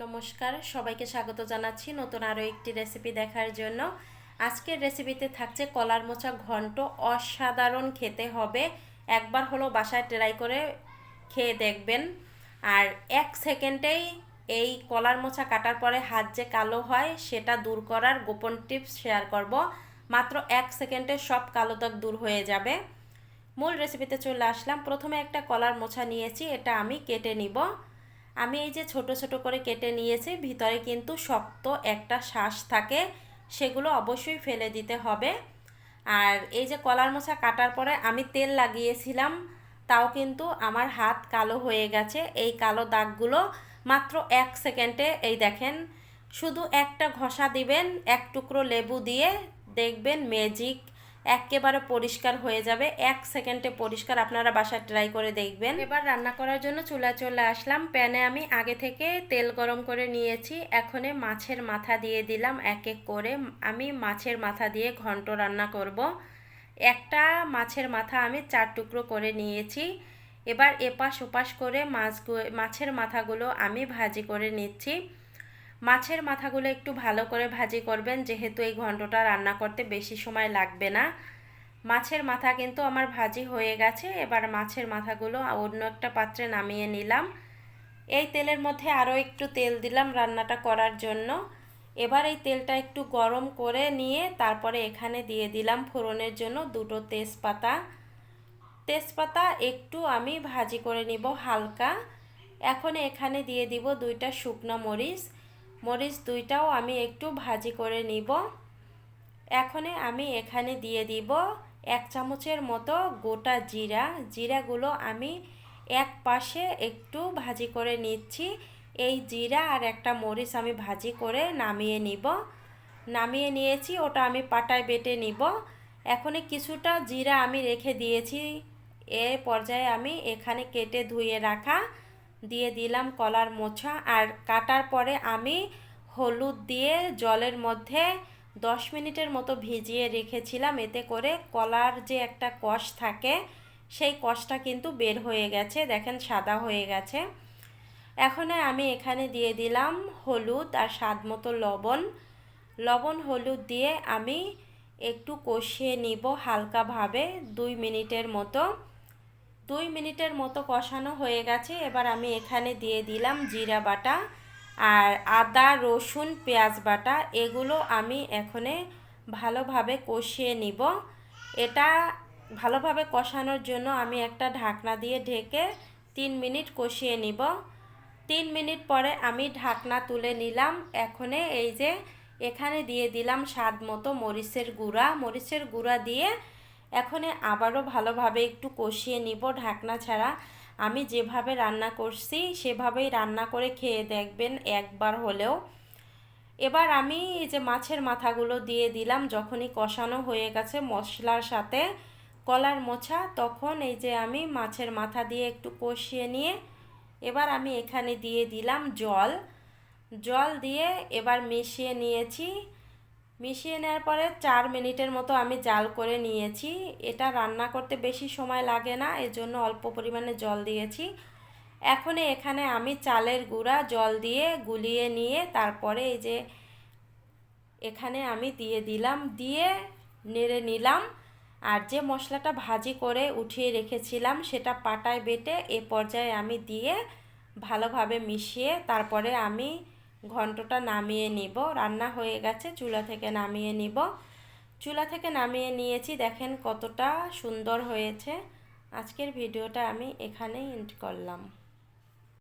নমস্কার, সবাইকে স্বাগত জানাচ্ছি নতুন আরও একটি রেসিপি দেখার জন্য। আজকের রেসিপিতে থাকছে কলার মোচা ঘন্ট, অসাধারণ খেতে হবে। একবার হলো বাসায় ট্রাই করে খেয়ে দেখবেন। আর এক সেকেন্ডেই এই কলার মোচা কাটার পরে হাত যে কালো হয়, সেটা দূর করার গোপন টিপস শেয়ার করব। মাত্র এক সেকেন্ডে সব কালো দাগ দূর হয়ে যাবে। মূল রেসিপিতে চলে আসলাম। প্রথমে একটা কলার মোছা নিয়েছি, এটা আমি কেটে নিব। আমি এই যে ছোট ছোট করে কেটে নিয়েছি, ভিতরে কিন্তু শক্ত একটা শ্বাস থাকে, সেগুলো অবশ্যই ফেলে দিতে হবে। আর এই যে কলার মোছা কাটার পরে আমি তেল লাগিয়েছিলাম, তাও কিন্তু আমার হাত কালো হয়ে গেছে। এই কালো দাগগুলো মাত্র এক সেকেন্ডে, এই দেখেন, শুধু একটা ঘষা দিবেন, এক টুকরো লেবু দিয়ে দেখবেন ম্যাজিক একেবারে পরিষ্কার হয়ে যাবে। এক সেকেন্ডে পরিষ্কার আপনারা বাসায় ট্রাই করে দেখবেন। এবার রান্না করার জন্য চুলা চলে আসলাম। প্যানে আমি আগে থেকে তেল গরম করে নিয়েছি। এখনে মাছের মাথা দিয়ে দিলাম এক এক করে। আমি মাছের মাথা দিয়ে ঘন্ট রান্না করব। একটা মাছের মাথা আমি চার টুকরো করে নিয়েছি। এবার এপাশ ওপাশ করে মাছ মাছের মাথাগুলো আমি ভাজি করে নিচ্ছি। মাছের মাথাগুলো একটু ভালো করে ভাজি করবেন, যেহেতু এই ঘন্টটা রান্না করতে বেশি সময় লাগবে না। মাছের মাথা কিন্তু আমার ভাজি হয়ে গেছে, এবার মাছের মাথাগুলো অন্য একটা পাত্রে নামিয়ে নিলাম। এই তেলের মধ্যে আরও একটু তেল দিলাম রান্নাটা করার জন্য। এবার এই তেলটা একটু গরম করে নিয়ে তারপরে এখানে দিয়ে দিলাম ফোড়নের জন্য দুটো তেজপাতা। তেজপাতা একটু আমি ভাজি করে নিব হালকা। এখন এখানে দিয়ে দিব দুইটা শুকনো মরিচ। মরিচ দুইটাও আমি একটু ভাজি করে নিব। এখনে আমি এখানে দিয়ে দিব এক চামচের মতো গোটা জিরা। জিরাগুলো আমি এক পাশে একটু ভাজি করে নিচ্ছি। এই জিরা আর একটা মরিচ আমি ভাজি করে নামিয়ে নিব। নামিয়ে নিয়েছি, ওটা আমি পাটায় বেটে নিব। এখনে কিছুটা জিরা আমি রেখে দিয়েছি। এ পর্যায়ে আমি এখানে কেটে ধুয়ে রাখা দিয়ে দিলাম কলার মোছা আর কাটার পরে আমি হলুদ দিয়ে জলের মধ্যে দশ মিনিটের মতো ভিজিয়ে রেখেছিলাম। এতে করে কলার যে একটা কষ থাকে, সেই কষটা কিন্তু বের হয়ে গেছে, দেখেন সাদা হয়ে গেছে। এখন আমি এখানে দিয়ে দিলাম হলুদ আর স্বাদ মতো লবণ। লবণ হলুদ দিয়ে আমি একটু কষিয়ে নিব হালকাভাবে দুই মিনিটের মতো। দুই মিনিটের মতো কষানো হয়ে গেছে। এবার আমি এখানে দিয়ে দিলাম জিরা বাটা আর আদা, রসুন, পেঁয়াজ বাটা। এগুলো আমি এখানে ভালোভাবে কষিয়ে নিব। এটা ভালোভাবে কষানোর জন্য আমি একটা ঢাকনা দিয়ে ঢেকে তিন মিনিট কষিয়ে নিব। তিন মিনিট পরে আমি ঢাকনা তুলে নিলাম। এখানে এই যে এখানে দিয়ে দিলাম স্বাদ মতো মরিচের গুঁড়া। মরিচের গুঁড়া দিয়ে এখানে আবারও ভালোভাবে একটু কষিয়ে নিব ঢাকনা ছাড়া। আমি যেভাবে রান্না করছি, সেভাবেই রান্না করে খেয়ে দেখবেন একবার হলেও। এবার আমি এই যে মাছের মাথাগুলো দিয়ে দিলাম, যখনই কষানো হয়ে গেছে মশলার সাথে কলার মোছা, তখন এই যে আমি মাছের মাথা দিয়ে একটু কষিয়ে নিয়ে এবার আমি এখানে দিয়ে দিলাম জল। জল দিয়ে এবার মিশিয়ে নিয়েছি। মিশিয়ে নেওয়ার পরে চার মিনিটের মতো আমি জাল করে নিয়েছি। এটা রান্না করতে বেশি সময় লাগে না, এজন্য অল্প পরিমাণে জল দিয়েছি। এখন এখানে আমি চালের গুঁড়া জল দিয়ে গুলিয়ে নিয়ে তারপরে এই যে এখানে আমি দিয়ে দিলাম, দিয়ে নেড়ে নিলাম। আর যে মশলাটা ভাজি করে উঠিয়ে রেখেছিলাম সেটা পাটায় বেটে এ পর্যায়ে আমি দিয়ে ভালোভাবে মিশিয়ে তারপরে আমি ঘন্টটা নামিয়ে নিব। রান্না হয়ে গেছে, চুলা থেকে নামিয়ে নিব। চুলা থেকে নামিয়ে নিয়েছি, দেখেন কতটা সুন্দর হয়েছে। আজকের ভিডিওটা আমি এখানেই এন্ড করলাম।